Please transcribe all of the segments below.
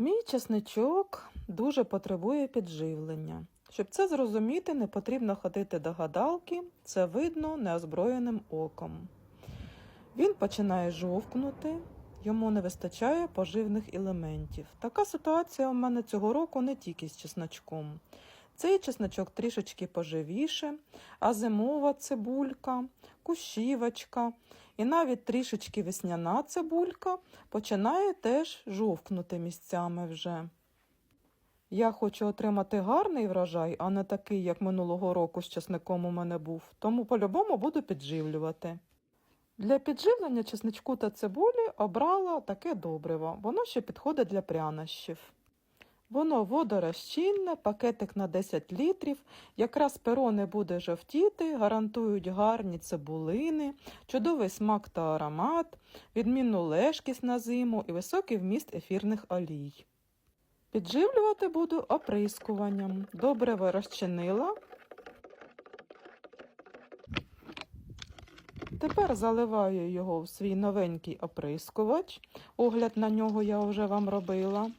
Мій чесничок дуже потребує підживлення. Щоб це зрозуміти, не потрібно ходити до гадалки, це видно неозброєним оком. Він починає жовкнути, йому не вистачає поживних елементів. Така ситуація у мене цього року не тільки з чесночком. Цей чесночок трішечки поживіше, а зимова цибулька, кущівочка і навіть трішечки весняна цибулька починає теж жовкнути місцями вже. Я хочу отримати гарний врожай, а не такий, як минулого року з чесником у мене був, тому по-любому буду підживлювати. Для підживлення чесничку та цибулі обрала таке добриво. Воно ще підходить для прянощів. Воно водорозчинне, пакетик на 10 літрів, якраз перо не буде жовтіти, гарантують гарні цибулини, чудовий смак та аромат, відмінну лежкість на зиму і високий вміст ефірних олій. Підживлювати буду оприскуванням. Добриво розчинила. Тепер заливаю його в свій новенький оприскувач. Огляд на нього я вже вам робила.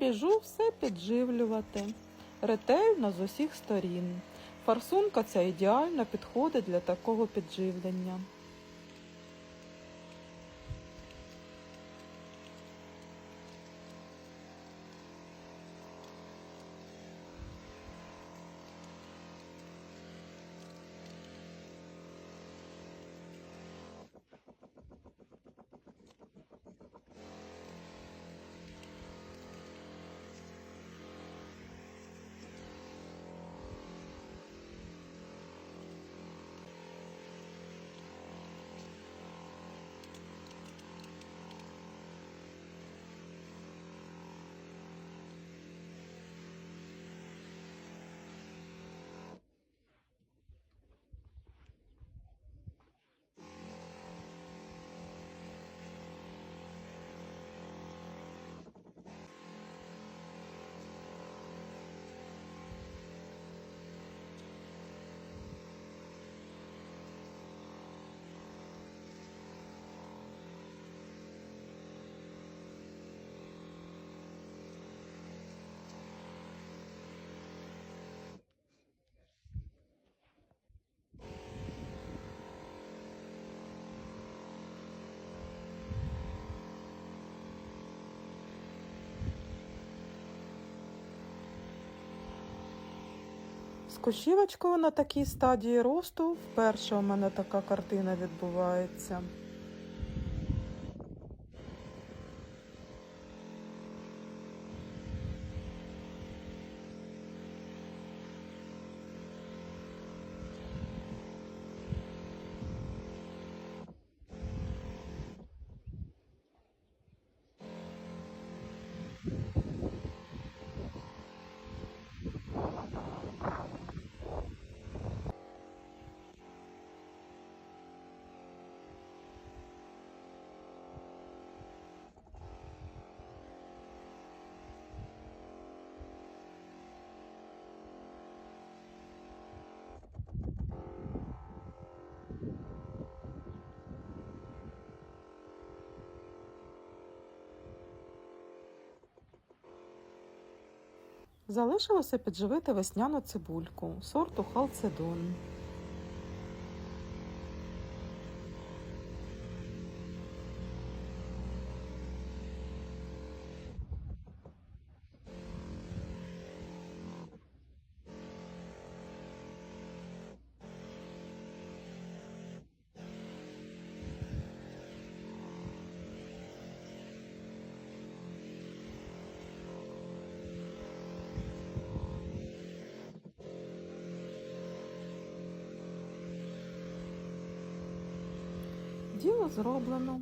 Біжу все підживлювати. Ретельно з усіх сторін. Форсунка ця ідеально підходить для такого підживлення. З на такій стадії росту вперше у мене така картина відбувається. Залишилося підживити весняну цибульку сорту халцедон. Діло зроблено.